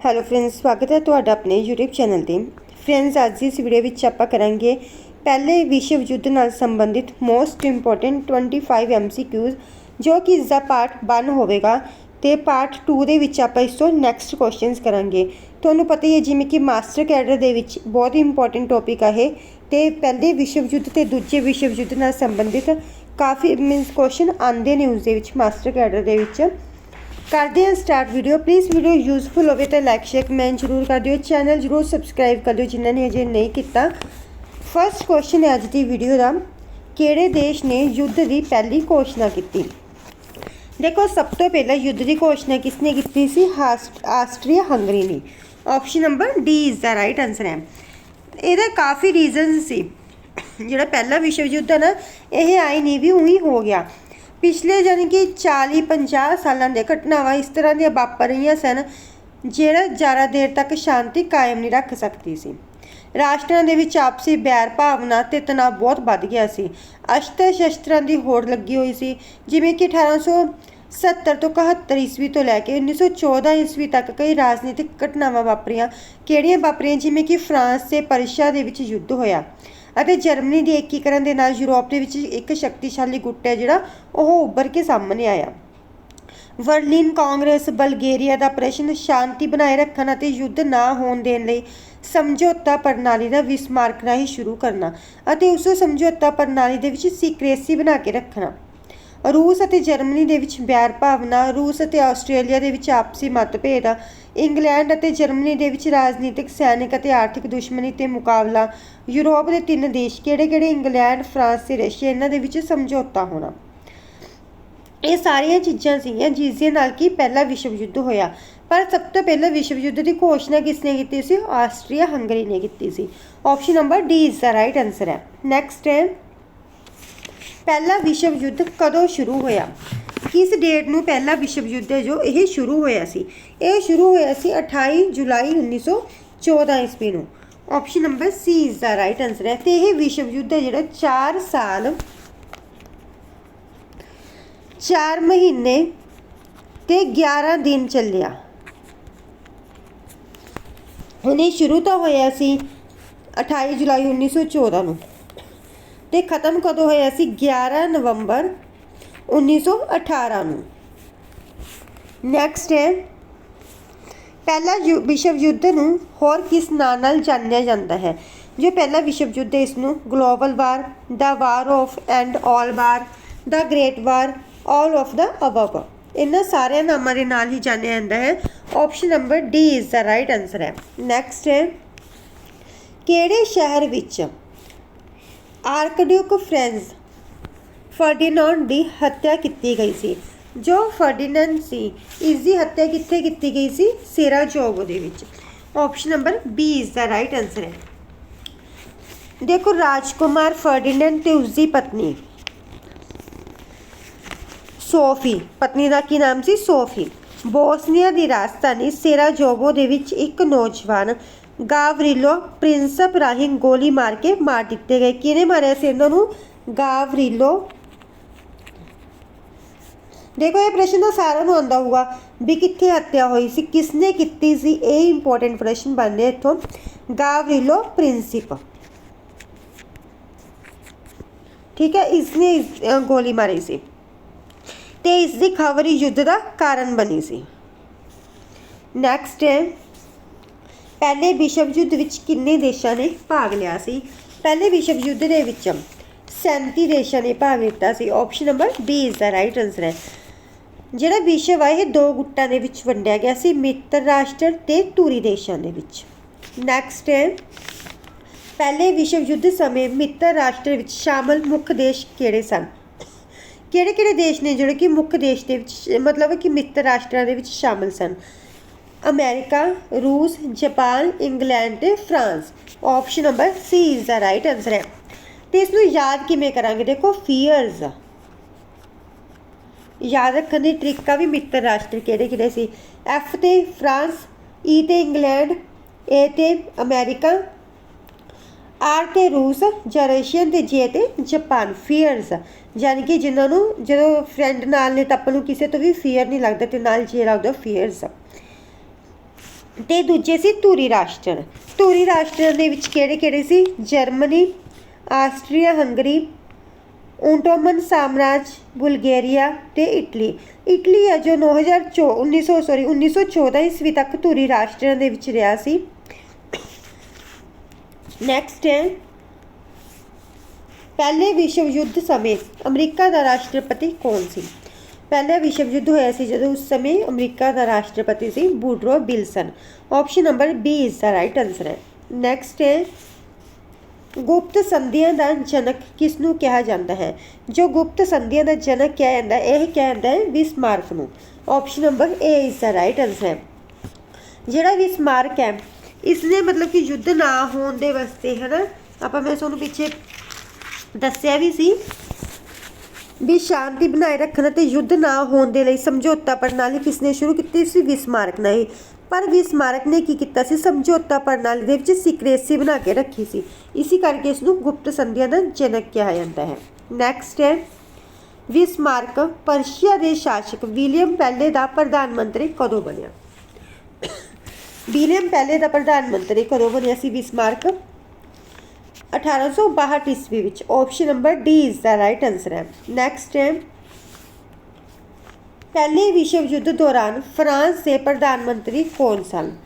Hello friends ਸਵਾਗਤ ਹੈ ਤੁਹਾਡਾ ਆਪਣੇ YouTube ਚੈਨਲ ਤੇ। ਫਰੈਂਡਸ ਅੱਜ ਦੀ ਇਸ ਵੀਡੀਓ ਵਿੱਚ ਆਪਾਂ ਕਰਾਂਗੇ ਪਹਿਲੇ ਵਿਸ਼ਵ ਯੁੱਧ ਨਾਲ ਸੰਬੰਧਿਤ ਮੋਸਟ ਇੰਪੋਰਟੈਂਟ 25 MCQs ਜੋ ਕਿ ਇਸ ਦਾ ਪਾਰਟ 1 ਹੋਵੇਗਾ ਤੇ ਪਾਰਟ 2 ਦੇ ਵਿੱਚ ਆਪਾਂ ਇਸ ਤੋਂ ਨੈਕਸਟ ਕੁਐਸਚਨਸ ਕਰਾਂਗੇ। ਤੁਹਾਨੂੰ ਪਤਾ ਹੀ ਹੈ, ਜਿਵੇਂ ਕਿ ਮਾਸਟਰ ਕੈਡਰ ਦੇ ਵਿੱਚ ਬਹੁਤ ਹੀ ਇੰਪੋਰਟੈਂਟ ਟੌਪਿਕ ਆ ਇਹ। ਤੇ ਪਹਿਲੇ ਵਿਸ਼ਵ ਯੁੱਧ ਤੇ ਦੂਜੇ ਵਿਸ਼ਵ ਯੁੱਧ ਨਾਲ ਸੰਬੰਧਿਤ ਕਾਫੀ ਮੀਨਸ ਕੁਐਸਚਨ ਆਉਂਦੇ ਨੇ ਉਸ ਦੇ ਵਿੱਚ ਮਾਸਟਰ ਕੈਡਰ ਦੇ ਵਿੱਚ। ਕਰਦੇ ਹਾਂ start video please video useful ਹੋਵੇ ਤਾਂ ਲਾਈਕ ਸ਼ੇਅਰ ਕਮੈਂਟ ਜ਼ਰੂਰ ਕਰ ਦਿਓ। ਚੈਨਲ ਜ਼ਰੂਰ ਸਬਸਕ੍ਰਾਈਬ ਕਰ ਦਿਓ ਜਿਨ੍ਹਾਂ ਨੇ ਅਜੇ ਨਹੀਂ ਕੀਤਾ। ਫਰਸਟ ਕੁਐਸਚਨ ਹੈ ਅੱਜ ਦੀ ਵੀਡੀਓ ਦਾ। ਕਿਹੜੇ ਦੇਸ਼ ਨੇ ਯੁੱਧ ਦੀ ਪਹਿਲੀ ਘੋਸ਼ਣਾ ਕੀਤੀ? ਦੇਖੋ, ਸਭ ਤੋਂ ਪਹਿਲਾਂ ਯੁੱਧ ਦੀ ਘੋਸ਼ਣਾ ਕਿਸ ਨੇ ਕੀਤੀ ਸੀ? ਹਾਸ- ਆਸਟਰੀਆ ਹੰਗਰੀ ਨੇ। Option number D is the right answer ਹੈ। ਇਹਦਾ ਕਾਫੀ ਰੀਜ਼ਨ ਸੀ। ਜਿਹੜਾ ਪਹਿਲਾ ਵਿਸ਼ਵ ਯੁੱਧ ਹੈ ਨਾ, ਇਹ ਆਈ ਨਹੀਂ ਵੀ ਉਹੀ ਹੋ ਗਿਆ। ਪਿਛਲੇ ਜਾਨੀ ਕਿ 40 50 ਸਾਲਾਂ ਦੇ ਘਟਨਾਵਾਂ ਇਸ ਤਰ੍ਹਾਂ ਦੀਆਂ ਵਾਪਰ ਰਹੀਆਂ ਸਨ, ਜਿਹੜਾ ਜ਼ਿਆਦਾ ਦੇਰ ਤੱਕ ਸ਼ਾਂਤੀ ਕਾਇਮ ਨਹੀਂ ਰੱਖ ਸਕਦੀ ਸੀ। ਰਾਸ਼ਟਰਾਂ ਦੇ ਵਿੱਚ ਆਪਸੀ ਬੈਰ ਭਾਵਨਾ ਤੇ ਤਣਾਅ ਬਹੁਤ ਵੱਧ ਗਿਆ ਸੀ। ਅਸ਼ਤਰ ਸ਼ਸਤਰਾਂ ਦੀ ਹੋੜ ਲੱਗੀ ਹੋਈ ਸੀ, ਜਿਵੇਂ ਕਿ 1870 ਤੋਂ 71 ਈਸਵੀ ਤੋਂ ਲੈ ਕੇ 1914 ਈਸਵੀ ਤੱਕ ਕਈ ਰਾਜਨੀਤਿਕ ਘਟਨਾਵਾਂ ਵਾਪਰੀਆਂ। ਕਿਹੜੀਆਂ ਵਾਪਰੀਆਂ? ਜਿਵੇਂ ਕਿ ਫਰਾਂਸ ਤੇ ਪਰਸ਼ੀਆ ਦੇ ਵਿੱਚ ਯੁੱਧ ਹੋਇਆ। ਅਤੇ ਜਰਮਨੀ ਦੇ ਏਕੀਕਰਨ ਦੇ ਨਾਲ ਯੂਰਪ ਦੇ ਵਿੱਚ ਇੱਕ ਸ਼ਕਤੀਸ਼ਾਲੀ ਗੁੱਟ ਹੈ ਜਿਹੜਾ ਉਹ ਉੱਭਰ ਕੇ ਸਾਹਮਣੇ ਆਇਆ। ਵਰਲਿਨ ਕਾਂਗਰਸ ਬਲਗੇਰੀਆ ਦਾ ਪ੍ਰਸ਼ਨ ਸ਼ਾਂਤੀ ਬਣਾਏ ਰੱਖਣ ਅਤੇ ਯੁੱਧ ਨਾ ਹੋਣ ਦੇਣ ਲਈ ਸਮਝੌਤਾ ਪ੍ਰਣਾਲੀ ਦਾ ਵਿਸਮਾਰਕ ਰਾਹੀਂ ਸ਼ੁਰੂ ਕਰਨਾ ਅਤੇ ਉਸ ਸਮਝੌਤਾ ਪ੍ਰਣਾਲੀ ਦੇ ਵਿੱਚ ਸੀਕ੍ਰੇਸੀ ਬਣਾ ਕੇ ਰੱਖਣਾ। ਰੂਸ ਅਤੇ ਜਰਮਨੀ ਦੇ ਵਿੱਚ ਬੈਰ ਭਾਵਨਾ, ਰੂਸ ਅਤੇ ਆਸਟ੍ਰੇਲੀਆ ਦੇ ਵਿੱਚ ਆਪਸੀ ਮਤਭੇਦ, ਇੰਗਲੈਂਡ ਅਤੇ ਜਰਮਨੀ ਦੇ ਵਿੱਚ ਰਾਜਨੀਤਿਕ, ਸੈਨਿਕ ਅਤੇ ਆਰਥਿਕ ਦੁਸ਼ਮਣੀ ਤੇ ਮੁਕਾਬਲਾ, ਯੂਰਪ ਦੇ ਤਿੰਨ ਦੇਸ਼ ਕਿਹੜੇ-ਕਿਹੜੇ, ਇੰਗਲੈਂਡ, ਫਰਾਂਸ ਤੇ ਰਸ਼ੀਆ, ਇਹਨਾਂ ਦੇ ਵਿੱਚ ਸਮਝੌਤਾ ਹੋਣਾ। ਇਹ ਸਾਰੀਆਂ ਚੀਜ਼ਾਂ ਸੀਗੀਆਂ ਜਿਸ ਦੇ ਨਾਲ ਕਿ ਪਹਿਲਾ ਵਿਸ਼ਵ ਯੁੱਧ ਹੋਇਆ। ਪਰ ਸਭ ਤੋਂ ਪਹਿਲਾਂ ਵਿਸ਼ਵ ਯੁੱਧ ਦੀ ਘੋਸ਼ਣਾ ਕਿਸ ਨੇ ਕੀਤੀ ਸੀ? ਆਸਟਰੀਆ ਹੰਗਰੀ ਨੇ ਕੀਤੀ ਸੀ। Option number D is the right answer ਹੈ। ਨੈਕਸਟ ਹੈ। ਪਹਿਲਾ ਵਿਸ਼ਵ ਯੁੱਧ ਕਦੋਂ ਸ਼ੁਰੂ ਹੋਇਆ? ਕਿਸ ਡੇਟ ਨੂੰ ਪਹਿਲਾ ਵਿਸ਼ਵ ਯੁੱਧ ਹੈ ਜੋ ਇਹ ਸ਼ੁਰੂ ਹੋਇਆ ਸੀ? ਇਹ ਸ਼ੁਰੂ ਹੋਇਆ ਸੀ 28 ਜੁਲਾਈ 1914 ਈਸਵੀ ਨੂੰ। Option number C is the right answer ਹੈ। ਤੇ ਇਹ ਵਿਸ਼ਵ ਯੁੱਧ ਹੈ ਜਿਹੜਾ 4 ਸਾਲ 4 ਮਹੀਨੇ ਤੇ 11 ਦਿਨ ਚੱਲਿਆ। ਹੁਣੇ ਸ਼ੁਰੂ ਤਾਂ ਹੋਇਆ ਸੀ 28 ਜੁਲਾਈ 1914 ਨੂੰ। ਤੇ ਖਤਮ ਕਦੋਂ ਹੋਇਆ ਸੀ? 11 ਨਵੰਬਰ 1918 ਨੂੰ। ਨੈਕਸਟ ਹੈ। ਪਹਿਲਾ ਯੁ- ਵਿਸ਼ਵ ਯੁੱਧ ਨੂੰ ਹੋਰ ਕਿਸ ਨਾਂ ਨਾਲ ਜਾਣਿਆ ਜਾਂਦਾ ਹੈ? ਜੋ ਪਹਿਲਾ ਵਿਸ਼ਵ ਯੁੱਧ ਹੈ ਇਸ ਨੂੰ global war the war of end all war the great war all of the above ਇਹਨਾਂ ਸਾਰਿਆਂ ਨਾਮਾਂ ਦੇ ਨਾਲ ਹੀ ਜਾਣਿਆ ਜਾਂਦਾ ਹੈ। Option number D is the right answer ਹੈ। ਨੈਕਸਟ ਹੈ। ਕਿਹੜੇ ਸ਼ਹਿਰ ਵਿੱਚ ਆਰਕਡਿਊਕ ਫ੍ਰੈਂਜ਼ ਫਰਡੀਨੈਂਡ ਦੀ ਹੱਤਿਆ ਕੀਤੀ ਗਈ ਸੀ, ਜੋ ਫਰਡੀਨੈਂਡ ਸੀ। ਇਸ ਦੀ ਹੱਤਿਆ ਕਿੱਥੇ ਕੀਤੀ ਗਈ ਸੀ? ਸੇਰਾਜੋਗੋ ਦੇ ਵਿੱਚ। Option number B is the right answer ਹੈ। ਦੇਖੋ, ਰਾਜਕੁਮਾਰ ਫਰਡੀਨੈਂਡ ਤੇ ਉਸ ਦੀ ਪਤਨੀ। ਸੋਫੀ। ਪਤਨੀ ਦਾ ਕੀ ਨਾਮ ਸੀ? ਸੋਫੀ। ਬੋਸਨੀਆ ਦੀ ਰਾਜਧਾਨੀ ਸੇਰਾਜੋਗੋ ਦੇ ਵਿੱਚ ਇੱਕ ਨੌਜਵਾਨ ਗਾਵਰੀਲੋ ਪ੍ਰਿੰਸਪ ਰਾਹੀਂ ਗੋਲੀ ਮਾਰ ਕੇ ਮਾਰ ਦਿੱਤੇ ਗਏ ਕਿਹਨੇ ਮਾਰਿਆ ਸੀ ਇਹਨਾਂ ਨੂੰ ਗਾਵਰੀਲੋ ਦੇਖੋ ਇਹ ਪ੍ਰਸ਼ਨ ਤਾਂ ਸਾਰਿਆਂ ਨੂੰ ਆਉਂਦਾ ਹੋਊਗਾ ਵੀ ਕਿੱਥੇ ਹੱਤਿਆ ਹੋਈ ਸੀ ਕਿਸਨੇ ਕੀਤੀ ਸੀ ਇਹ ਇੰਪੋਰਟੈਂਟ ਪ੍ਰਸ਼ਨ ਬਣ ਰਿਹਾ ਇੱਥੋਂ ਗਾਵਰੀਲੋ ਪ੍ਰਿੰਸਿਪ ਠੀਕ ਹੈ ਇਸਨੇ ਇਸ- ਅ, ਗੋਲੀ ਮਾਰੀ ਸੀ ਤੇ ਇਸ ਦੀ ਖਬਰ ਹੀ ਯੁੱਧ ਦਾ ਕਾਰਨ ਬਣੀ ਸੀ ਨੈਕਸਟ ਹੈ ਪਹਿਲੇ ਵਿਸ਼ਵ ਯੁੱਧ ਵਿੱਚ ਕਿੰਨੇ ਦੇਸ਼ਾਂ ਨੇ ਭਾਗ ਲਿਆ ਸੀ? ਪਹਿਲੇ ਵਿਸ਼ਵ ਯੁੱਧ ਦੇ ਵਿੱਚ 37 ਦੇਸ਼ਾਂ ਨੇ ਭਾਗ ਲਿੱਤਾ ਸੀ। Option number B is the right answer ਹੈ। ਜਿਹੜਾ ਵਿਸ਼ਵ ਹੈ ਇਹ ਦੋ ਗੁੱਟਾਂ ਦੇ ਵਿੱਚ ਵੰਡਿਆ ਗਿਆ ਸੀ, ਮਿੱਤਰ ਰਾਸ਼ਟਰ ਤੇ ਧੂਰੀ ਦੇਸ਼ਾਂ ਦੇ ਵਿੱਚ। ਨੈਕਸਟ ਹੈ। ਪਹਿਲੇ ਵਿਸ਼ਵ ਯੁੱਧ ਸਮੇਂ ਮਿੱਤਰ ਰਾਸ਼ਟਰ ਵਿੱਚ ਸ਼ਾਮਲ ਮੁੱਖ ਦੇਸ਼ ਕਿਹੜੇ ਸਨ? ਕਿਹੜੇ ਕਿਹੜੇ ਦੇਸ਼ ਨੇ ਜਿਹੜੇ ਕਿ ਮੁੱਖ ਦੇਸ਼ ਦੇ ਵਿੱਚ, ਮਤਲਬ ਕਿ ਮਿੱਤਰ ਰਾਸ਼ਟਰਾਂ ਦੇ ਵਿੱਚ ਸ਼ਾਮਲ ਸਨ? ਅਮਰੀਕਾ, ਰੂਸ, ਜਾਪਾਨ, ਇੰਗਲੈਂਡ ਤੇ France. Option number C is the right answer ਹੈ। ਤੇ ਇਸ ਨੂੰ ਯਾਦ ਕਿਵੇਂ ਕਰਾਂਗੇ? ਦੇਖੋ ਫੀਅਰਸ ਯਾਦ ਰੱਖਣ ਦੀ ਟ੍ਰਿਕ ਵੀ ਮਿੱਤਰ ਰਾਸ਼ਟਰ ਕਿਹੜੇ ਕਿਹੜੇ ਸੀ? ਐਫ ਤੇ ਫਰਾਂਸ ਈ ਤੇ ਇੰਗਲੈਂਡ ਏ ਤੇ ਅਮਰੀਕਾ ਆਰ ਤੇ ਰੂਸ, ਜਾਂ ਰਸ਼ੀਅਨ ਤੇ ਜੇ ਤੇ ਜਾਪਾਨ। ਫੀਅਰਸ ਯਾਨੀ ਕਿ ਜਿਨ੍ਹਾਂ ਨੂੰ ਜਦੋਂ ਫਰੈਂਡ ਨਾਲ ਨੇ ਤਾਂ ਆਪਾਂ ਨੂੰ ਕਿਸੇ ਤੋਂ ਵੀ ਫੀਅਰ ਨਹੀਂ ਲੱਗਦਾ ਤੇ ਨਾਲ ਜੇ ਲੱਗਦਾ ਫੀਅਰਸ ਤੇ ਦੂਜੇ ਸੀ ਧੂਰੀ ਰਾਸ਼ਟਰ। ਧੂਰੀ ਰਾਸ਼ਟਰ ਦੇ ਵਿੱਚ ਕਿਹੜੇ ਕਿਹੜੇ ਸੀ? ਜਰਮਨੀ, ਆਸਟਰੀਆ, ਹੰਗਰੀ, ਓਟੋਮਨ ਸਾਮਰਾਜ, ਬੁਲਗੇਰੀਆ ਤੇ ਇਟਲੀ। ਇਟਲੀ ਹੈ ਜੋ 9014 1900 ਸੌਰੀ 1914 ਈਸਵੀ ਤੱਕ ਧੂਰੀ ਰਾਸ਼ਟਰਾਂ ਦੇ ਵਿੱਚ ਰਿਹਾ ਸੀ। ਨੈਕਸਟ ਹੈ। ਪਹਿਲੇ ਵਿਸ਼ਵ ਯੁੱਧ ਸਮੇਂ ਅਮਰੀਕਾ ਦਾ ਰਾਸ਼ਟਰਪਤੀ ਕੌਣ ਸੀ? ਪਹਿਲਾ ਵਿਸ਼ਵ ਯੁੱਧ ਹੋਇਆ ਸੀ ਜਦੋਂ ਉਸ ਸਮੇਂ ਅਮਰੀਕਾ ਦਾ ਰਾਸ਼ਟਰਪਤੀ ਸੀ Woodrow Wilson. Option number B is the right answer ਹੈ। ਨੈਕਸਟ ਹੈ, ਗੁਪਤ ਸੰਧੀਆਂ ਦਾ ਜਨਕ ਕਿਸ ਨੂੰ ਕਿਹਾ ਜਾਂਦਾ ਹੈ? ਜੋ ਗੁਪਤ ਸੰਧੀਆਂ ਦਾ ਜਨਕ ਕਿਹਾ ਜਾਂਦਾ, ਇਹ ਕਿਹਾ ਜਾਂਦਾ ਹੈ ਵਿਸਮਾਰਕ ਨੂੰ। ਆਪਸ਼ਨ ਨੰਬਰ ਏ ਇਸ ਦਾ ਰਾਈਟ ਆਨਸਰ ਹੈ। ਜਿਹੜਾ ਵਿਸਮਾਰਕ ਹੈ ਇਸ ਨੇ ਮਤਲਬ ਕਿ ਯੁੱਧ ਨਾ ਹੋਣ ਦੇ ਵਾਸਤੇ ਹੈ ਨਾ ਆਪਾਂ ਮੈਂ ਤੁਹਾਨੂੰ ਪਿੱਛੇ ਦੱਸਿਆ ਵੀ ਸੀ ਵੀ ਸ਼ਾਂਤੀ ਬਣਾਏ ਰੱਖਣ ਅਤੇ ਯੁੱਧ ਨਾ ਹੋਣ ਦੇ ਲਈ ਸਮਝੌਤਾ ਪ੍ਰਣਾਲੀ ਕਿਸ ਨੇ ਸ਼ੁਰੂ ਕੀਤੀ ਸੀ ਵਿਸਮਾਰਕ ਨੇ ਹੀ। ਪਰ ਵਿਸਮਾਰਕ ਨੇ ਕੀ ਕੀਤਾ ਸੀ, ਸਮਝੌਤਾ ਪ੍ਰਣਾਲੀ ਦੇ ਵਿੱਚ ਸੀਕ੍ਰੇਸੀ ਬਣਾ ਕੇ ਰੱਖੀ ਸੀ। ਇਸੇ ਕਰਕੇ ਇਸ ਨੂੰ ਗੁਪਤ ਸੰਧੀਆਂ ਦਾ ਜਨਕ ਕਿਹਾ ਜਾਂਦਾ ਹੈ। ਨੈਕਸਟ ਹੈ ਵਿਸਮਾਰਕ ਪਰਸ਼ੀਆ ਦੇ ਸ਼ਾਸਕ ਵਿਲੀਅਮ ਪਹਿਲੇ ਦਾ ਪ੍ਰਧਾਨ ਮੰਤਰੀ ਕਦੋਂ ਬਣਿਆ? ਵਿਲੀਅਮ ਪਹਿਲੇ ਦਾ ਪ੍ਰਧਾਨ ਮੰਤਰੀ ਕਦੋਂ ਬਣਿਆ ਸੀ ਵਿਸਮਾਰਕ 1862 ਈਸਵੀ ਵਿੱਚ option number D is the right answer ਹੈ। ਨੈਕਸਟ ਹੈ। ਪਹਿਲੇ ਵਿਸ਼ਵ ਯੁੱਧ ਦੌਰਾਨ ਫਰਾਂਸ ਦੇ ਪ੍ਰਧਾਨ ਮੰਤਰੀ ਕੌਣ ਸਨ?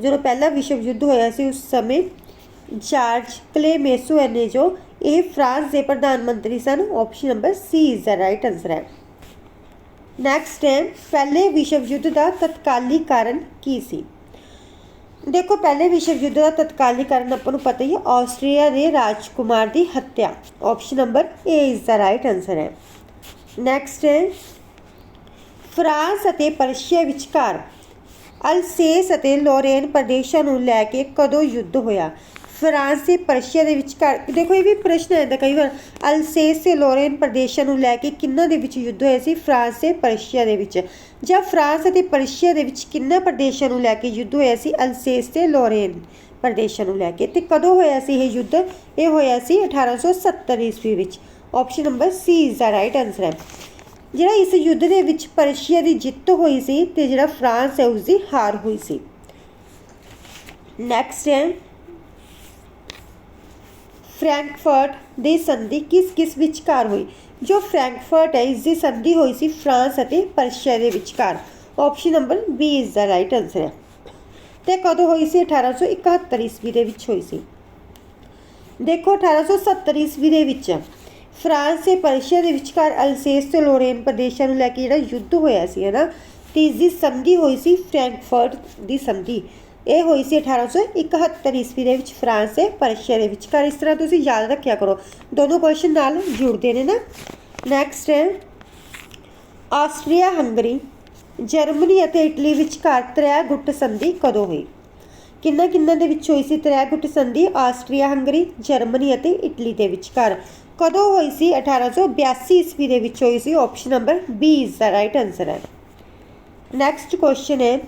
ਜਦੋਂ ਪਹਿਲਾ ਵਿਸ਼ਵ ਯੁੱਧ ਹੋਇਆ ਸੀ, ਉਸ ਸਮੇਂ ਜਾਰਜ ਕਲੇਮੇਸੋ ਨੇ ਜੋ ਇਹ ਫਰਾਂਸ ਦੇ ਪ੍ਰਧਾਨ ਮੰਤਰੀ ਸਨ option number C is the right answer ਹੈ। ਨੈਕਸਟ ਹੈ। ਪਹਿਲੇ ਵਿਸ਼ਵ ਯੁੱਧ ਦਾ ਤਤਕਾਲੀ ਕਾਰਨ ਕੀ ਸੀ? ਦੇਖੋ, ਪਹਿਲੇ ਵਿਸ਼ਵ ਯੁੱਧ ਦਾ ਤਤਕਾਲੀ ਕਾਰਨ ਆਪਾਂ ਨੂੰ ਪਤਾ ਹੀ ਹੈ, ਆਸਟਰੀਆ ਦੇ ਰਾਜਕੁਮਾਰ ਦੀ ਹੱਤਿਆ। Option number A is the right answer ਹੈ। ਨੈਕਸਟ ਹੈ, ਫਰਾਂਸ ਅਤੇ ਪਰਸ਼ੀਆ ਵਿਚਕਾਰ ਅਲਸੇਸ ਅਤੇ ਲੋਰੇਨ ਪ੍ਰਦੇਸ਼ਾਂ ਨੂੰ ਲੈ ਕੇ ਕਦੋਂ ਯੁੱਧ ਹੋਇਆ? ਫਰਾਂਸ ਤੇ ਪਰਸ਼ੀਆ ਦੇ ਵਿਚਕਾਰ, ਦੇਖੋ ਇਹ ਵੀ ਪ੍ਰਸ਼ਨ ਆਉਂਦਾ ਕਈ ਵਾਰ ਅਲਸੇਸ ਤੇ ਲੋਰੇਨ ਪ੍ਰਦੇਸ਼ਾਂ ਨੂੰ ਲੈ ਕੇ ਕਿੰਨਾਂ ਦੇ ਵਿੱਚ ਯੁੱਧ ਹੋਇਆ ਸੀ? ਫਰਾਂਸ ਤੇ ਪਰਸ਼ੀਆ ਦੇ ਵਿੱਚ। ਜਾਂ ਫਰਾਂਸ ਅਤੇ ਪਰਸ਼ੀਆ ਦੇ ਵਿੱਚ ਕਿੰਨਾਂ ਪ੍ਰਦੇਸ਼ਾਂ ਨੂੰ ਲੈ ਕੇ ਯੁੱਧ ਹੋਇਆ ਸੀ? ਅਲਸੇਸ ਤੇ ਲੋਰੇਨ ਪ੍ਰਦੇਸ਼ਾਂ ਨੂੰ ਲੈ ਕੇ। ਤੇ ਕਦੋਂ ਹੋਇਆ ਸੀ ਇਹ ਯੁੱਧ? ਇਹ ਹੋਇਆ ਸੀ 1870 ਈਸਵੀ ਵਿੱਚ। Option number C is the right answer ਹੈ। ਜਿਹੜਾ ਇਸ ਯੁੱਧ ਦੇ ਵਿੱਚ ਪਰਸ਼ੀਆ ਦੀ ਜਿੱਤ ਹੋਈ ਸੀ ਤੇ ਜਿਹੜਾ ਫਰਾਂਸ ਹੈ ਉਸ ਦੀ ਹਾਰ ਹੋਈ ਸੀ। ਨੈਕਸਟ ਹੈ। ਫ੍ਰੈਂਕਫਰਟ ਦੀ ਸੰਧੀ ਕਿਸ ਕਿਸ ਵਿਚਕਾਰ ਹੋਈ? ਜੋ ਫ੍ਰੈਂਕਫਰਟ ਹੈ ਇਸ ਦੀ ਸੰਧੀ ਹੋਈ ਸੀ ਫਰਾਂਸ ਅਤੇ ਪਰਸ਼ੀਆ ਦੇ ਵਿਚਕਾਰ। Option number B is the right answer ਹੈ ਤੇ ਕਦੋਂ ਹੋਈ ਸੀ? 1871 ਈਸਵੀ ਦੇ ਵਿੱਚ ਹੋਈ ਸੀ। ਦੇਖੋ 1870 ਈਸਵੀ ਦੇ ਵਿੱਚ ਫਰਾਂਸ ਤੇ ਪਰਸ਼ੀਆ ਦੇ ਵਿਚਕਾਰ ਅਲਸੇਸ ਤੇ ਲੋਰੇਨ ਪ੍ਰਦੇਸ਼ਾਂ ਨੂੰ ਲੈ ਕੇ ਜਿਹੜਾ ਯੁੱਧ ਹੋਇਆ ਸੀ ਹਨਾ ਤੇ ਇਸ ਦੀ ਸੰਧੀ ਹੋਈ ਸੀ ਫ੍ਰੈਂਕਫਰਟ ਦੀ ਸੰਧੀ। ਇਹ ਹੋਈ ਸੀ 1871 ਈਸਵੀ ਦੇ ਵਿੱਚ ਫਰਾਂਸ ਤੇ ਪਰਸ਼ੀਆ ਦੇ ਵਿਚਕਾਰ। ਇਸ ਤਰ੍ਹਾਂ ਤੁਸੀਂ ਯਾਦ ਰੱਖਿਆ ਕਰੋ। ਦੋਨੋਂ ਕੁਐਸਚਨ ਨਾਲ ਜੁੜਦੇ ਨੇ ਨਾ। ਨੈਕਸਟ ਹੈ ਆਸਟਰੀਆ ਹੰਗਰੀ ਜਰਮਨੀ ਅਤੇ ਇਟਲੀ ਵਿਚਕਾਰ ਤ੍ਰੈ ਗੁੱਟ ਸੰਧੀ ਕਦੋਂ ਹੋਈ? ਕਿੰਨਾ ਕਿੰਨਾ ਦੇ ਵਿੱਚ ਹੋਈ ਸੀ ਤ੍ਰੈ ਗੁੱਟ ਸੰਧੀ? ਆਸਟਰੀਆ ਹੰਗਰੀ ਜਰਮਨੀ ਅਤੇ ਇਟਲੀ ਦੇ ਵਿਚਕਾਰ। ਕਦੋਂ ਹੋਈ ਸੀ? 1882 ਈਸਵੀ ਦੇ ਵਿੱਚ ਹੋਈ ਸੀ। Option number B is the right answer ਹੈ। ਨੈਕਸਟ ਕੁਐਸਚਨ ਹੈ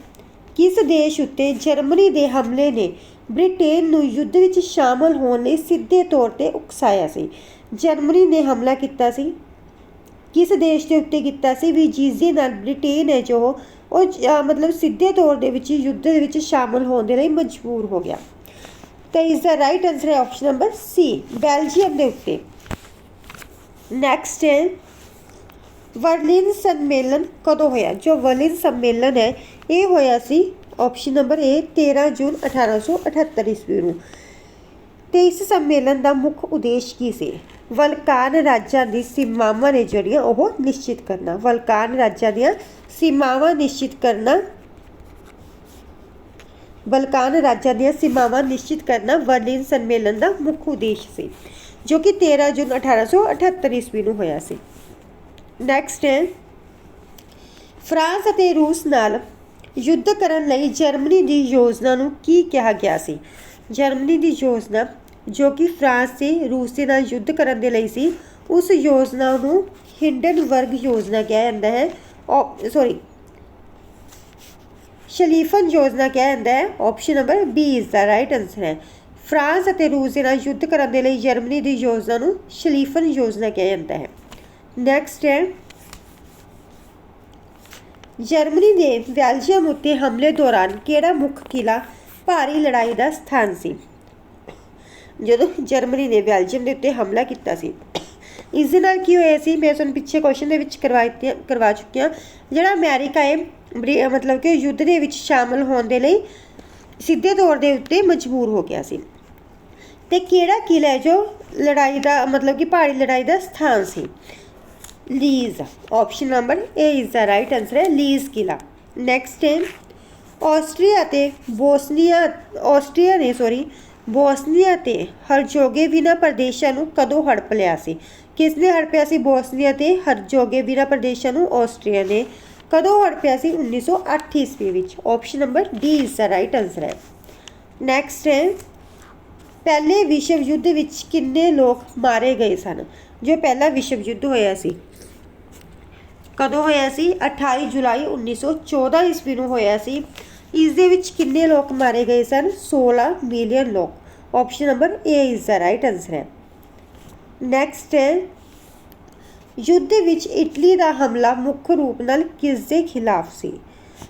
ਕਿਸ ਦੇਸ਼ ਉੱਤੇ ਜਰਮਨੀ ਦੇ ਹਮਲੇ ਨੇ ਬ੍ਰਿਟੇਨ ਨੂੰ ਯੁੱਧ ਵਿੱਚ ਸ਼ਾਮਲ ਹੋਣ ਲਈ ਸਿੱਧੇ ਤੌਰ ਤੇ ਉਕਸਾਇਆ ਸੀ? ਜਰਮਨੀ ਨੇ ਹਮਲਾ ਕੀਤਾ ਸੀ। ਕਿਸ ਦੇਸ਼ ਦੇ ਉੱਤੇ ਕੀਤਾ ਸੀ? ਵੀ ਜਿਸ ਨਾਲ ਬ੍ਰਿਟੇਨ ਹੈ ਜੋ ਉਹ ਮਤਲਬ ਸਿੱਧੇ ਤੌਰ ਦੇ ਵਿੱਚ ਯੁੱਧ ਦੇ ਵਿੱਚ ਸ਼ਾਮਲ ਹੋਣ ਦੇ ਲਈ ਮਜਬੂਰ ਹੋ ਗਿਆ। ਤਾਂ ਇਸ ਦਾ ਰਾਈਟ ਆਨਸਰ ਹੈ ਆਪਸ਼ਨ ਨੰਬਰ ਸੀ ਬੈਲਜੀਅਮ ਦੇ ਉੱਤੇ। ਨੈਕਸਟ ਹੈ। ਵਰਲਿਨ ਸੰਮੇਲਨ ਕਦੋਂ ਹੋਇਆ? ਜੋ ਵਰਲਿਨ ਸੰਮੇਲਨ ਹੈ, ਇਹ ਹੋਇਆ ਸੀ ਆਪਸ਼ਨ ਨੰਬਰ ਏ 13 ਜੂਨ 1878 ਈਸਵੀ ਨੂੰ। ਤੇ ਇਸ ਸੰਮੇਲਨ ਦਾ ਮੁੱਖ ਉਦੇਸ਼ ਕੀ ਸੀ? ਵਲਕਾਨ ਰਾਜਾਂ ਦੀ ਸੀਮਾਵਾਂ ਨੇ ਜਿਹੜੀਆਂ ਉਹ ਨਿਸ਼ਚਿਤ ਕਰਨਾ। ਵਲਕਾਨ ਰਾਜਾਂ ਦੀਆਂ ਸੀਮਾਵਾਂ ਨਿਸ਼ਚਿਤ ਕਰਨਾ। ਬਲਕਾਨ ਰਾਜਾਂ ਦੀਆਂ ਸੀਮਾਵਾਂ ਨਿਸ਼ਚਿਤ ਕਰਨਾ ਵਰਲਿਨ ਸੰਮੇਲਨ ਦਾ ਮੁੱਖ ਉਦੇਸ਼ ਸੀ, ਜੋ ਕਿ 13 ਜੂਨ 1878 ਈਸਵੀ ਨੂੰ ਹੋਇਆ ਸੀ। ਨੈਕਸਟ ਹੈ। ਫਰਾਂਸ ਅਤੇ ਰੂਸ ਨਾਲ ਯੁੱਧ ਕਰਨ ਲਈ ਜਰਮਨੀ ਦੀ ਯੋਜਨਾ ਨੂੰ ਕੀ ਕਿਹਾ ਗਿਆ ਸੀ? ਜਰਮਨੀ ਦੀ ਯੋਜਨਾ ਜੋ ਕਿ ਫਰਾਂਸ ਤੇ ਰੂਸ ਦੇ ਨਾਲ ਯੁੱਧ ਕਰਨ ਦੇ ਲਈ ਸੀ, ਉਸ ਯੋਜਨਾ ਨੂੰ ਹਿੰਡਨਬਰਗ ਯੋਜਨਾ ਕਿਹਾ ਜਾਂਦਾ ਹੈ। ਸੌਰੀ ਸ਼ਲੀਫਨ ਯੋਜਨਾ ਕਿਹਾ ਜਾਂਦਾ ਹੈ। Option number B is the right answer ਹੈ। ਫਰਾਂਸ ਅਤੇ ਰੂਸ ਦੇ ਨਾਲ ਯੁੱਧ ਕਰਨ ਦੇ ਲਈ ਜਰਮਨੀ ਦੀ ਯੋਜਨਾ ਨੂੰ ਸ਼ਲੀਫਨ ਯੋਜਨਾ ਕਿਹਾ ਜਾਂਦਾ ਹੈ। ਨੈਕਸਟ ਹੈ। ਜਰਮਨੀ ਦੇ ਬੈਲਜੀਅਮ ਉੱਤੇ ਹਮਲੇ ਦੌਰਾਨ ਕਿਹੜਾ ਮੁੱਖ ਕਿਲਾ ਭਾਰੀ ਲੜਾਈ ਦਾ ਸਥਾਨ ਸੀ? ਜਦੋਂ ਜਰਮਨੀ ਨੇ ਬੈਲਜੀਅਮ ਦੇ ਉੱਤੇ ਹਮਲਾ ਕੀਤਾ ਸੀ, ਇਸ ਦੇ ਨਾਲ ਕੀ ਹੋਇਆ ਸੀ? ਮੈਂ ਤੁਹਾਨੂੰ ਪਿੱਛੇ ਕੁਐਸਚਨ ਦੇ ਵਿੱਚ ਕਰਵਾ ਕਰਵਾ ਚੁੱਕੀ ਹਾਂ, ਜਿਹੜਾ ਅਮਰੀਕਾ ਹੈ ਮਤਲਬ ਕਿ ਯੁੱਧ ਦੇ ਵਿੱਚ ਸ਼ਾਮਲ ਹੋਣ ਦੇ ਲਈ ਸਿੱਧੇ ਤੌਰ ਦੇ ਉੱਤੇ ਮਜਬੂਰ ਹੋ ਗਿਆ ਸੀ। ਤੇ ਕਿਹੜਾ ਕਿਲਾ ਹੈ ਜੋ ਲੜਾਈ ਦਾ, ਮਤਲਬ ਕਿ ਭਾਰੀ ਲੜਾਈ ਦਾ ਸਥਾਨ ਸੀ? Liege option number A is the right answer ਹੈ ਲੀਜ਼ ਕਿਲਾ ਨੈਕਸਟ ਹੈ ਆਸਟਰੀਆ ਤੇ ਬੋਸਨੀਆ ਆਸਟਰੀਆ ਨੇ ਸੌਰੀ ਬੋਸਨੀਆ ਤੇ ਹਰਜ਼ੋਗੋਵਿਨਾ ਪ੍ਰਦੇਸ਼ਾਂ ਨੂੰ ਕਦੋਂ ਹੜਪ ਲਿਆ ਸੀ ਕਿਸ ਨੇ ਹੜਪਿਆ ਸੀ ਬੋਸਨੀਆ ਤੇ ਹਰਜ਼ੋਗੋਵਿਨਾ ਪ੍ਰਦੇਸ਼ਾਂ ਨੂੰ ਆਸਟਰੀਆ ਨੇ ਕਦੋਂ ਹੜਪਿਆ ਸੀ 1908 ਈਸਵੀ ਵਿੱਚ option number D is the right answer ਹੈ ਨੈਕਸਟ ਹੈ ਪਹਿਲੇ ਵਿਸ਼ਵ ਯੁੱਧ ਵਿੱਚ ਕਿੰਨੇ ਲੋਕ ਮਾਰੇ ਗਏ ਸਨ ਜੋ ਪਹਿਲਾ ਵਿਸ਼ਵ ਯੁੱਧ ਹੋਇਆ ਸੀ। ਕਦੋਂ ਹੋਇਆ ਸੀ? 28 ਜੁਲਾਈ 1914 ਈਸਵੀ ਨੂੰ ਹੋਇਆ ਸੀ। ਇਸ ਦੇ ਵਿੱਚ ਕਿੰਨੇ ਲੋਕ ਮਾਰੇ ਗਏ ਸਨ? 16 ਮਿਲੀਅਨ ਲੋਕ। Option number A is the right answer ਹੈ। ਨੈਕਸਟ ਹੈ, ਯੁੱਧ ਵਿੱਚ ਇਟਲੀ ਦਾ ਹਮਲਾ ਮੁੱਖ ਰੂਪ ਨਾਲ ਕਿਸ ਦੇ ਖਿਲਾਫ ਸੀ?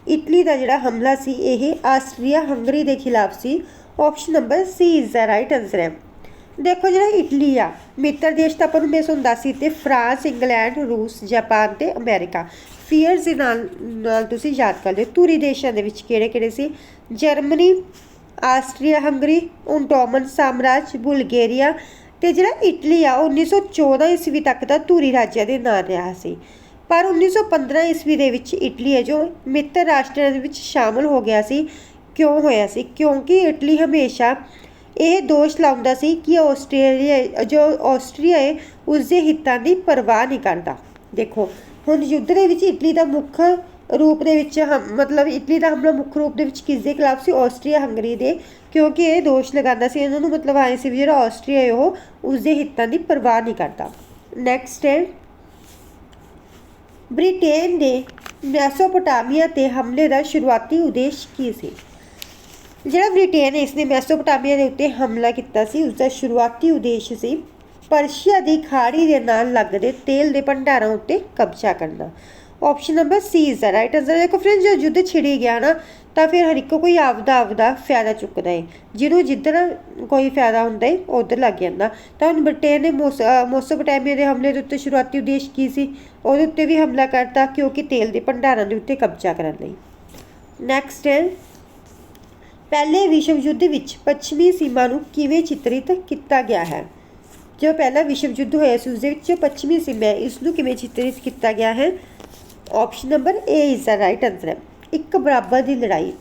ਇਟਲੀ ਦਾ ਜਿਹੜਾ ਹਮਲਾ ਸੀ, ਇਹ ਆਸਟਰੀਆ ਹੰਗਰੀ ਦੇ ਖਿਲਾਫ ਸੀ। Option number C is the right answer ਹੈ। ਦੇਖੋ ਜਿਹੜਾ ਇਟਲੀ ਆ, ਮਿੱਤਰ ਦੇਸ਼ ਤਾਂ ਆਪਾਂ ਨੂੰ ਮੈਂ ਤੁਹਾਨੂੰ ਦੱਸ ਦਿੱਤੇ ਫਰਾਂਸ, ਇੰਗਲੈਂਡ, ਰੂਸ, ਜਾਪਾਨ ਤੇ ਅਮਰੀਕਾ। ਫੀਅਰਸ ਦੇ ਨਾਲ ਨਾਲ ਤੁਸੀਂ ਯਾਦ ਕਰ ਲਿਓ, ਧੂਰੀ ਦੇਸ਼ਾਂ ਦੇ ਵਿੱਚ ਕਿਹੜੇ ਕਿਹੜੇ ਸੀ? ਜਰਮਨੀ, ਆਸਟਰੀਆ, ਹੰਗਰੀ, ਓਟੋਮਨ ਸਾਮਰਾਜ, ਬੁਲਗੇਰੀਆ ਤੇ ਜਿਹੜਾ ਇਟਲੀ ਆ, ਉਹ 1914 ਈਸਵੀ ਤੱਕ ਦਾ ਧੂਰੀ ਰਾਜਾਂ ਦੇ ਨਾਂ ਰਿਹਾ ਸੀ। ਪਰ 1915 ਈਸਵੀ ਦੇ ਵਿੱਚ ਇਟਲੀ ਹੈ ਜੋ ਮਿੱਤਰ ਰਾਸ਼ਟਰਾਂ ਦੇ ਵਿੱਚ ਸ਼ਾਮਲ ਹੋ ਗਿਆ ਸੀ, ਕਿਉਂ ਹੋਇਆ ਸੀ? ਕਿਉਂਕਿ ਇਟਲੀ ਹਮੇਸ਼ਾ ਇਹ ਦੋਸ਼ ਲਾਉਂਦਾ ਸੀ ਕਿ ਆਸਟ੍ਰੇਲੀਆ, ਜੋ ਆਸਟਰੀਆ ਹੈ ਉਸ ਦੇ ਹਿੱਤਾਂ ਦੀ ਪਰਵਾਹ ਨਹੀਂ ਕਰਦਾ। ਦੇਖੋ, ਹੁਣ ਯੁੱਧ ਦੇ ਵਿੱਚ ਇਟਲੀ ਦਾ ਮੁੱਖ ਰੂਪ ਦੇ ਵਿੱਚ ਹਮ- ਮਤਲਬ ਇਟਲੀ ਦਾ ਹਮਲਾ ਮੁੱਖ ਰੂਪ ਦੇ ਵਿੱਚ ਕਿਸ ਦੇ ਖਿਲਾਫ ਸੀ? ਆਸਟਰੀਆ, ਹੰਗਰੀ ਦੇ। ਕਿਉਂਕਿ ਇਹ ਦੋਸ਼ ਲਗਾਉਂਦਾ ਸੀ, ਇਹਨਾਂ ਨੂੰ ਮਤਲਬ ਆਏ ਸੀ ਵੀ ਜਿਹੜਾ ਆਸਟਰੀਆ ਹੈ, ਉਹ ਉਸ ਦੇ ਹਿੱਤਾਂ ਦੀ ਪਰਵਾਹ ਨਹੀਂ ਕਰਦਾ। ਨੈਕਸਟ ਹੈ, ਬ੍ਰਿਟੇਨ ਦੇ ਮੈਸੋਪੋਟਾਮੀਆ ਤੇ ਹਮਲੇ ਦਾ ਸ਼ੁਰੂਆਤੀ ਉਦੇਸ਼ ਕੀ ਸੀ? ਜਿਹੜਾ ਬ੍ਰਿਟੇਨ ਹੈ ਇਸਨੇ ਮੈਸੋਪੋਟਾਮੀਆ ਦੇ ਉੱਤੇ ਹਮਲਾ ਕੀਤਾ ਸੀ ਉਸ ਦਾ ਸ਼ੁਰੂਆਤੀ ਉਦੇਸ਼ ਸੀ ਪਰਸ਼ੀਆ ਦੀ ਖਾੜੀ ਦੇ ਨਾਲ ਲੱਗਦੇ ਤੇਲ ਦੇ ਭੰਡਾਰਾਂ ਉੱਤੇ ਕਬਜ਼ਾ ਕਰਨਾ। Option number C is the right answer ਦੇਖੋ ਫਰੈਂਡਸ ਜੋ ਯੁੱਧ ਛਿੜੀ ਗਿਆ ਨਾ, ਤਾਂ ਫਿਰ ਹਰ ਇੱਕ ਕੋਈ ਆਪਦਾ ਆਪਦਾ ਫਾਇਦਾ ਚੁੱਕਦਾ ਹੈ ਜਿਹਨੂੰ ਜਿੱਧਰ ਕੋਈ ਫਾਇਦਾ ਹੁੰਦਾ ਹੈ ਉਧਰ ਲੱਗ ਜਾਂਦਾ। ਤਾਂ ਹੁਣ ਬ੍ਰਿਟੇਨ ਨੇ ਮੋਸ- ਅਹ ਮੋਸੋਪੋਟਾਮੀਆ ਦੇ ਹਮਲੇ ਦੇ ਉੱਤੇ ਸ਼ੁਰੂਆਤੀ ਉਦੇਸ਼ ਕੀ ਸੀ? ਉਹਦੇ ਉੱਤੇ ਵੀ ਹਮਲਾ ਕਰਤਾ, ਕਿਉਂਕਿ ਤੇਲ ਦੇ ਭੰਡਾਰਾਂ ਦੇ ਉੱਤੇ ਕਬਜ਼ਾ ਕਰਨ ਲਈ। ਨੈਕਸਟ ਹੈ ਪਹਿਲੇ ਵਿਸ਼ਵ ਯੁੱਧ ਵਿੱਚ ਪੱਛਮੀ ਸੀਮਾ ਨੂੰ ਕਿਵੇਂ ਚਿਤਰਿਤ ਕੀਤਾ ਗਿਆ ਹੈ? ਜੋ ਪਹਿਲਾ ਵਿਸ਼ਵ ਯੁੱਧ ਹੋਇਆ ਸੀ ਉਸ ਦੇ ਵਿੱਚ ਜੋ ਪੱਛਮੀ ਸੀਮਾ ਹੈ, ਇਸ ਨੂੰ ਕਿਵੇਂ ਚਿਤਰਿਤ ਕੀਤਾ ਗਿਆ ਹੈ? Option number A is the right answer ਇੱਕ ਬਰਾਬਰ ਦੀ ਲੜਾਈ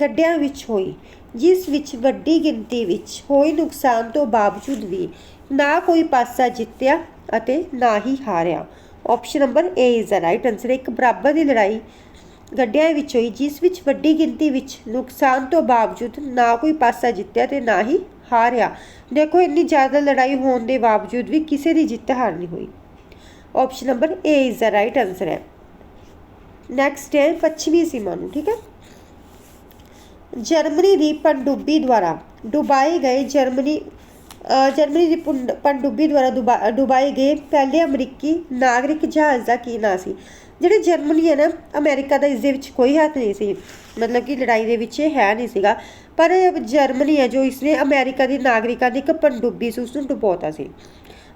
ਗੱਡਿਆਂ ਵਿੱਚ ਹੋਈ, ਜਿਸ ਵਿੱਚ ਵੱਡੀ ਗਿਣਤੀ ਵਿੱਚ ਹੋਏ ਨੁਕਸਾਨ ਤੋਂ ਬਾਵਜੂਦ ਵੀ ਨਾ ਕੋਈ ਪਾਸਾ ਜਿੱਤਿਆ ਅਤੇ ਨਾ ਹੀ ਹਾਰਿਆ। Option number A is the right answer ਇੱਕ ਬਰਾਬਰ ਦੀ ਲੜਾਈ ਗੱਡਿਆਂ ਵਿੱਚ ਹੋਈ ਜਿਸ ਵਿੱਚ ਵੱਡੀ ਗਿਣਤੀ ਵਿੱਚ ਨੁਕਸਾਨ ਤੋਂ ਬਾਵਜੂਦ ਨਾ ਕੋਈ ਪਾਸਾ ਜਿੱਤਿਆ ਤੇ ਨਾ ਹੀ ਹਾਰਿਆ। ਦੇਖੋ, ਇੰਨੀ ਜ਼ਿਆਦਾ ਲੜਾਈ ਹੋਣ ਦੇ ਬਾਵਜੂਦ ਵੀ ਕਿਸੇ ਦੀ ਜਿੱਤ ਹਾਰ ਨਹੀਂ ਹੋਈ। Option number A is the right answer ਹੈ। ਨੈਕਸਟ ਹੈ ਪੱਛਮੀ ਸੀਮਾ ਨੂੰ, ਠੀਕ ਹੈ? ਜਰਮਨੀ ਦੀ ਪਣਡੁੱਬੀ ਦੁਆਰਾ ਡੁਬਾਏ ਗਏ ਜਰਮਨੀ ਜਰਮਨੀ ਦੀ ਪੁੰਡ- ਪਣਡੁੱਬੀ ਦੁਆਰਾ ਡੁਬਾ- ਡੁਬਾਏ ਗਏ ਪਹਿਲੇ ਅਮਰੀਕੀ ਨਾਗਰਿਕ ਜਹਾਜ਼ ਦਾ ਕੀ ਨਾਂ ਸੀ? ਜਿਹੜੇ ਜਰਮਨੀ ਹੈ ਨਾ, ਅਮਰੀਕਾ ਦਾ ਇਸ ਦੇ ਵਿੱਚ ਕੋਈ ਹੱਥ ਨਹੀਂ ਸੀ। ਮਤਲਬ ਕਿ ਲੜਾਈ ਦੇ ਵਿੱਚ ਇਹ ਹੈ ਨਹੀਂ ਸੀਗਾ। ਪਰ ਜਰਮਨੀ ਹੈ ਜੋ ਇਸਨੇ ਅਮਰੀਕਾ ਦੀ ਨਾਗਰਿਕਾਂ ਦੀ ਇੱਕ ਪਣਡੁੱਬੀ ਸੀ ਉਸ ਨੂੰ ਡੁਬੋਤਾ ਸੀ।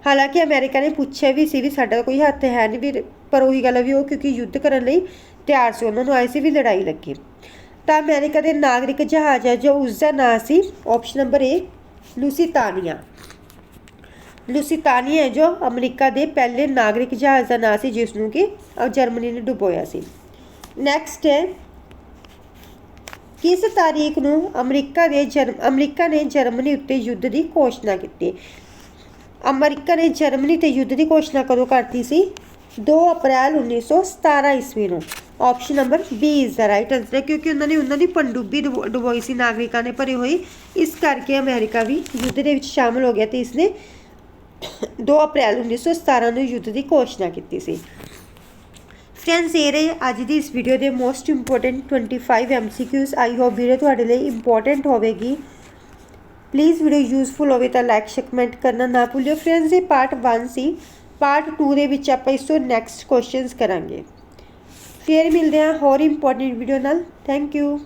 ਹਾਲਾਂਕਿ ਅਮਰੀਕਾ ਨੇ ਪੁੱਛਿਆ ਵੀ ਸੀ ਵੀ ਸਾਡਾ ਤਾਂ ਕੋਈ ਹੱਥ ਹੈ ਨਹੀਂ, ਵੀ ਪਰ ਉਹੀ ਗੱਲ ਵੀ ਉਹ ਕਿਉਂਕਿ ਯੁੱਧ ਕਰਨ ਲਈ ਤਿਆਰ ਸੀ, ਉਹਨਾਂ ਨੂੰ ਆਏ ਸੀ ਵੀ ਲੜਾਈ ਲੱਗੇ। ਤਾਂ ਅਮਰੀਕਾ ਦੇ ਨਾਗਰਿਕ ਜਹਾਜ਼ ਹੈ ਜੋ ਉਸ ਦਾ ਨਾਂ ਸੀ ਆਪਸ਼ਨ ਨੰਬਰ ਏ ਲੂਸੀਤਾਨੀਆ। ਲੂਸੀਤਾਨੀਆ ਹੈ ਜੋ ਅਮਰੀਕਾ ਦੇ ਪਹਿਲੇ ਨਾਗਰਿਕ ਜਹਾਜ਼ ਦਾ ਨਾਂ ਸੀ, ਜਿਸ ਨੂੰ ਕਿ ਜਰਮਨੀ ਨੇ ਡੁਬੋਇਆ ਸੀ। ਨੈਕਸਟ ਹੈ, ਕਿਸ ਤਾਰੀਖ ਨੂੰ ਅਮਰੀਕਾ ਦੇ ਅਮਰੀਕਾ ਨੇ ਜਰਮਨੀ ਉੱਤੇ ਯੁੱਧ ਦੀ ਘੋਸ਼ਣਾ ਕੀਤੀ? ਅਮਰੀਕਾ ਨੇ ਜਰਮਨੀ ਤੇ ਯੁੱਧ ਦੀ ਘੋਸ਼ਣਾ ਕਦੋਂ ਕਰਤੀ ਸੀ? 2 ਅਪ੍ਰੈਲ 1917 ਈਸਵੀ ਨੂੰ। Option number B is the right answer ਹੈ, ਕਿਉਂਕਿ ਉਹਨਾਂ ਨੇ ਉਹਨਾਂ ਦੀ ਪਣਡੁੱਬੀ ਡੁਬੋ- ਡੁਬੋਈ ਸੀ, ਨਾਗਰਿਕਾਂ ਨੇ ਭਰੀ ਹੋਈ। ਇਸ ਕਰਕੇ ਅਮਰੀਕਾ ਵੀ ਯੁੱਧ ਦੇ ਵਿੱਚ ਸ਼ਾਮਲ ਹੋ ਗਿਆ ਤੇ ਇਸਨੇ 2 ਅਪ੍ਰੈਲ 1917 ਨੂੰ ਯੁੱਧ ਦੀ ਘੋਸ਼ਣਾ ਕੀਤੀ ਸੀ। ਫਰੈਂਡਸ, ਇਹ ਰਹੇ ਅੱਜ ਦੀ ਇਸ ਵੀਡੀਓ ਦੇ most important 25 MCQs I hope video ਤੁਹਾਡੇ ਲਈ ਇੰਪੋਰਟੈਂਟ ਹੋਵੇਗੀ। ਪਲੀਜ਼ ਵੀਡੀਓ ਯੂਜ਼ਫੁਲ ਹੋਵੇ ਤਾਂ ਲਾਈਕ ਸ਼ੇਅਰ ਕਮੈਂਟ ਕਰਨਾ ਨਾ ਭੁੱਲਿਓ। ਫਰੈਂਡਸ ਇਹ ਪਾਰਟ 1 ਸੀ। ਪਾਰਟ 2 ਦੇ ਵਿੱਚ ਆਪਾਂ ਇਸ ਤੋਂ ਨੈਕਸਟ ਕੁਐਸਚਨਸ ਕਰਾਂਗੇ। ਫੇਰ ਮਿਲਦੇ ਹਾਂ ਹੋਰ ਇੰਪੋਰਟੈਂਟ ਵੀਡੀਓ ਨਾਲ। Thank you